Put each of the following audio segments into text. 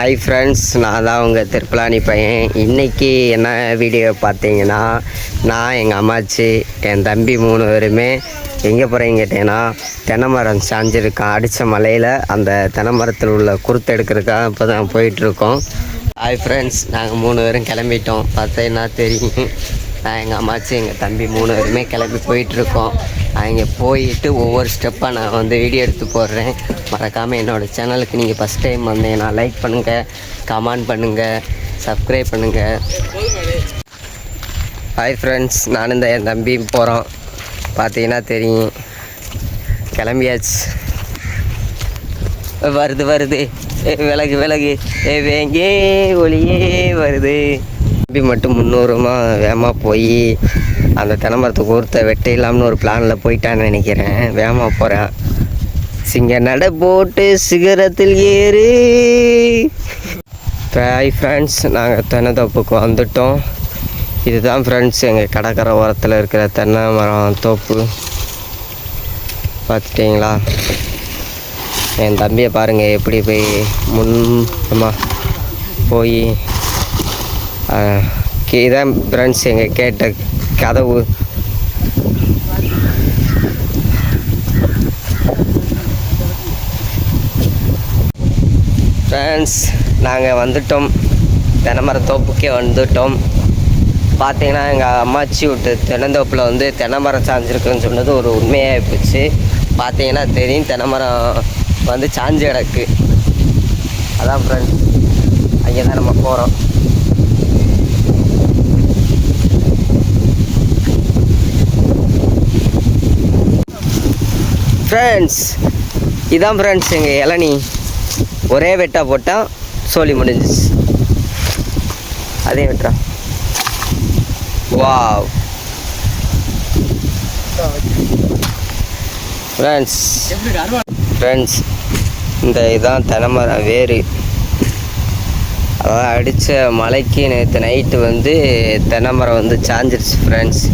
Hi friends நான் தான் உங்கள் திருப்பலாணி பையன். இன்றைக்கி என்ன வீடியோ பார்த்தீங்கன்னா நான் எங்கள் அம்மாச்சி என் தம்பி மூணு பேருமே எங்கே போகிறீங்க கேட்டீங்கன்னா தென்னை மரம் சாஞ்சிருக்கான் அடித்த மலையில் அந்த தென்னை மரத்தில் உள்ள குருத்து எடுக்கிறதுக்காக இப்போ தான் போயிட்டுருக்கோம் ஹாய் ஃப்ரெண்ட்ஸ் நாங்கள் மூணு பேரும் கிளம்பிட்டோம். பார்த்தீங்கன்னா தெரியும்? நான் எங்கள் அம்மாச்சி எங்கள் தம்பி மூணு பேருமே கிளம்பி போயிட்டுருக்கோம். அங்கே போயிட்டு ஒவ்வொரு ஸ்டெப்பாக நான் வந்து வீடியோ எடுத்து போடுறேன். மறக்காமல் என்னோடய சேனலுக்கு நீங்கள் ஃபஸ்ட் டைம் வந்தீங்கன்னா லைக் பண்ணுங்கள் கமெண்ட் பண்ணுங்கள் சப்ஸ்கிரைப் பண்ணுங்கள் ஹாய் ஃப்ரெண்ட்ஸ் நானும் இந்த என் தம்பியும் போகிறோம் பார்த்தீங்கன்னா தெரியும். கிளம்பியாச்சு. வருது வருது. விலகு விலகு. வேங்கே ஒளியே வருது. தம்பி மட்டும் முந்நூறுமா வேகமாக போய் அந்த தென்னமரத்துக்கு ஒருத்த வெட்டையிலாம்னு ஒரு பிளானில் போயிட்டான்னு நினைக்கிறேன். வேகமாக போகிறேன் சிங்க நட போட்டு சிகரத்தில் ஏறு. ஹாய் ஃப்ரெண்ட்ஸ் நாங்கள் தென்னந்தோப்புக்கு வந்துட்டோம். இதுதான் ஃப்ரெண்ட்ஸ் எங்கள் கடற்கரை ஓரத்தில் இருக்கிற தென்னை மரம் தோப்பு. பார்த்துட்டிங்களா? என் தம்பியை பாருங்கள் எப்படி போய் முன்மா போய் இதான் ஃப்ரெண்ட்ஸ் எங்கள் கேட்ட கதவு. ஃப்ரெண்ட்ஸ் நாங்கள் வந்துட்டோம். தென்னைமர தோப்புக்கே வந்துட்டோம். பார்த்தீங்கன்னா எங்கள் அம்மாச்சி விட்டு தென்னந்தோப்பில் வந்து தென்னைமரம் சாஞ்சிருக்குன்னு சொன்னது ஒரு உண்மையாக போச்சு. பார்த்தீங்கன்னா தெரியும் தென்னைமரம் வந்து சாஞ்சு கிடக்கு. அதான் ஃப்ரெண்ட்ஸ் அங்கே தான் நம்ம போகிறோம் ஃப்ரெண்ட்ஸ் இதான் ஃப்ரெண்ட்ஸ் எங்கள் இளநி. ஒரே வெட்டா போட்டால் சோழி முடிஞ்சிச்சு. அதே வெட்டா வாவ் ஃப்ரெண்ட்ஸ் ஃப்ரெண்ட்ஸ் இந்த இதான் தென்னமரம் வேறு. அதாவது அடித்த மலைக்கு நேற்று நைட்டு வந்து தென்னமரம் வந்து சாஞ்சிருச்சு ஃப்ரெண்ட்ஸ்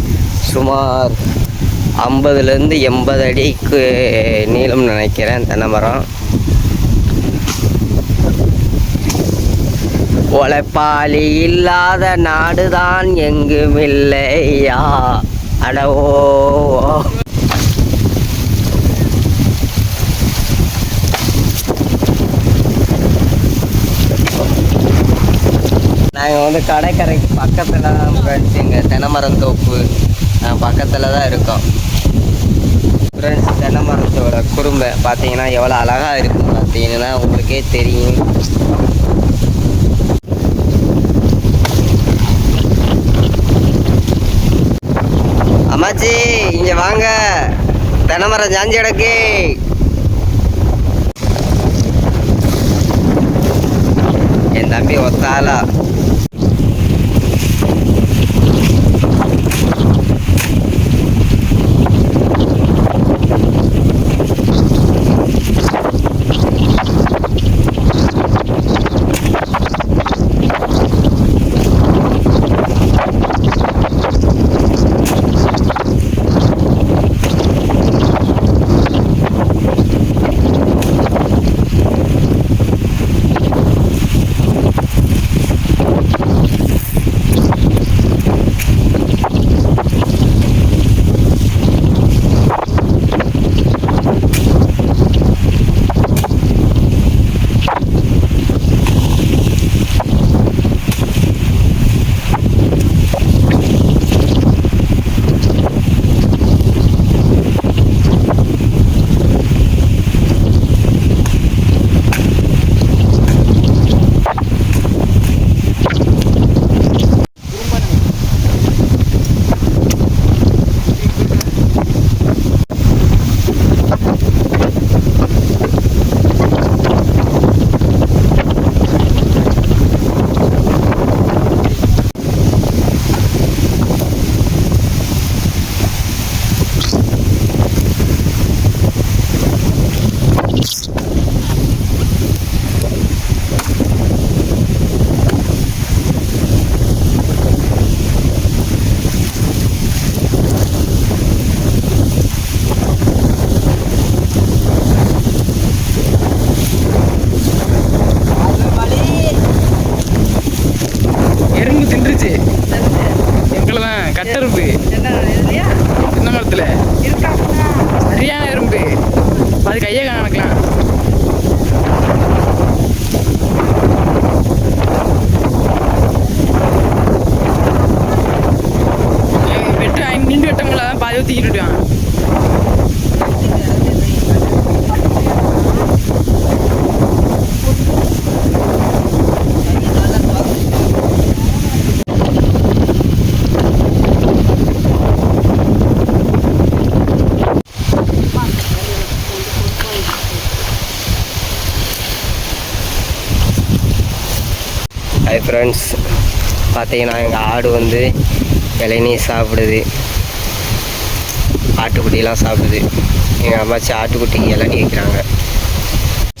சுமார் ஐம்பதுலேருந்து எண்பது அடிக்கு நீளம் நினைக்கிறேன் தென்னை மரம் உழைப்பாளி இல்லாத நாடுதான் எங்கும் இல்லையா அடவோ நாங்கள் வந்து கடற்கரைக்கு பக்கத்தில் தான் ஃப்ரெண்ட்ஸ் எங்கள் தென்னைமரம் தோப்பு. பக்கத்தில் தான் இருக்கோம். ஃப்ரெண்ட்ஸ் தென்னை மரத்தோட குறும்பை பார்த்தீங்கன்னா எவ்வளோ அழகாக இருக்கும் பார்த்தீங்கன்னா உங்களுக்கே தெரியும். அம்மாச்சி இங்கே வாங்க. தென்னை மரம் ஜாஞ்சி கிடக்கு. என் தம்பி ஒத்தாலா இல்லையா? இந்த மரத்தில்? இருக்கா? சரியான எறும்பு அது கையை காணக்கலாம். வெட்ட நின்று வெட்ட முடியல பாதி விட்டுவான் ஃப்ரெண்ட்ஸ் பார்த்தீங்கன்னா எங்கள் ஆடு வந்து இளநீ சாப்பிடுது. ஆட்டுக்குட்டிலாம் சாப்பிடுது. எங்கள் அம்மாச்சி ஆட்டுக்குட்டிக்கு இளநீ வைக்கிறாங்க.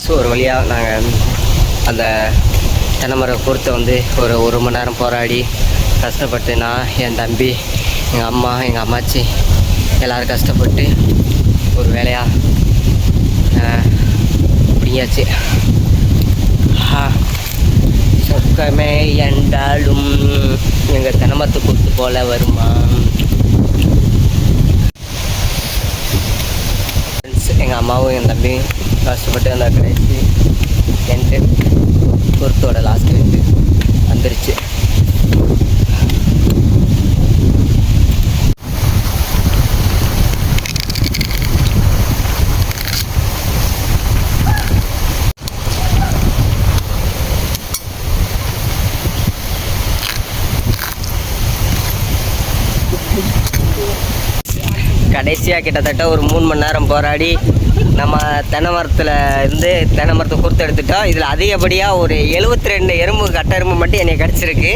ஸோ ஒரு வழியாக நாங்கள் அந்த தென்னைமரம் பொறுத்த வந்து ஒரு ஒரு மணி நேரம் போராடி கஷ்டப்பட்டு நான் என் தம்பி எங்கள் அம்மா எங்கள் அம்மாச்சி எல்லோரும் கஷ்டப்பட்டு ஒரு வேலையாக பிடிங்காச்சு சொக்கமே என்றாலும் எங்கள் தனமத்து குத்து போல வருமா? எங்கள் அம்மாவும் என் தம்பியும் கஷ்டப்பட்டு அந்த கடைசி என்ட்டு பொருத்தோட லாஸ்ட் என்ட்டு வந்துருச்சு. கடைசியாக கிட்டத்தட்ட ஒரு மூணு மணி நேரம் போராடி நம்ம தென்னை மரத்தில் இருந்து தென்னை மரத்தை கொடுத்து எடுத்துட்டோம் இதில் அதிகப்படியாக ஒரு எழுபத்தி ரெண்டு எறும்பு கட்ட எறும்பு மட்டும் எனக்கு கிடச்சிருக்கு.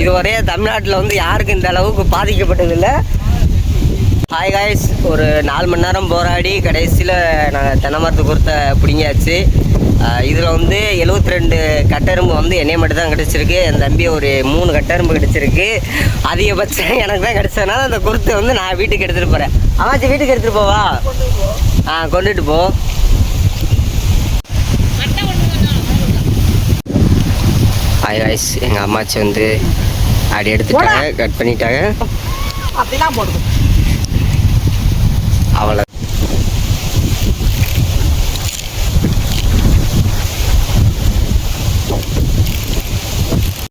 இது ஒரே தமிழ்நாட்டில் வந்து யாருக்கும் இந்த அளவுக்கு பாதிக்கப்பட்டதில்லை. ஹாய் காய்ஸ் ஒரு நாலு மணி நேரம் போராடி கடைசியில் நாங்கள் தென்னை மரத்து கொடுத்த பிடிங்கியாச்சு. இதில் வந்து எழுபத்தி ரெண்டு கட்டெரும்பு வந்து என்னை மட்டும் தான் கிடச்சிருக்கு. என் தம்பி ஒரு மூணு கட்டெரும்பு கிடச்சிருக்கு. அதிகபட்சம் எனக்கு தான் கிடச்சதுனால அந்த குருத்தை வந்து நான் வீட்டுக்கு எடுத்துகிட்டு போகிறேன் அம்மாச்சி வீட்டுக்கு எடுத்துகிட்டு போவா? ஆ கொண்டுட்டு போ. ஹாய் காய்ஸ் எங்கள் அம்மாச்சி வந்து அப்படி எடுத்துட்டாங்க கட் பண்ணிட்டாங்க. அப்படிலாம் போடுது. அவ்வளோ